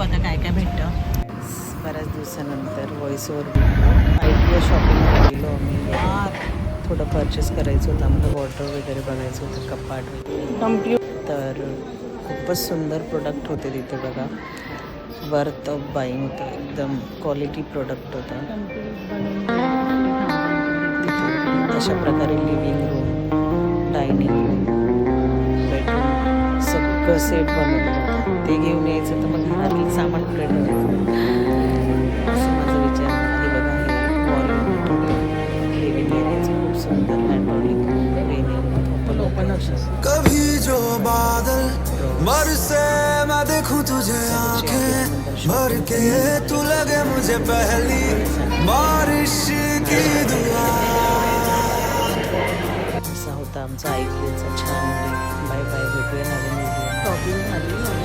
आता काय काय भेटतं? बऱ्याच दिवसानंतर व्हॉइसवर आय शॉपिंगला गेलो आम्ही. थोडं परचेस करायचं होतं. आम्हाला वॉटर वगैरे बघायचं होतं कपाट वगैरे. तर खूपच सुंदर प्रोडक्ट होते तिथे बघा. वर्थ ऑफ बाईंग होतं. एकदम क्वालिटी प्रोडक्ट होता. अशा प्रकारे living room dining room bedroom सगळं सेट बनवलेलं होतं. ते घेऊन असं माझा विचार हे बघा हे खूप सुंदर ओपन असं कभी जो बादल बरसे मैं देखूं तुझे आंखें भर के तू लगे मुझे पहली बारिश की दुआ। असा होता आमचा ऐकलेचा छान बाय बाय भेटूया नवीन व्हिडिओ झाली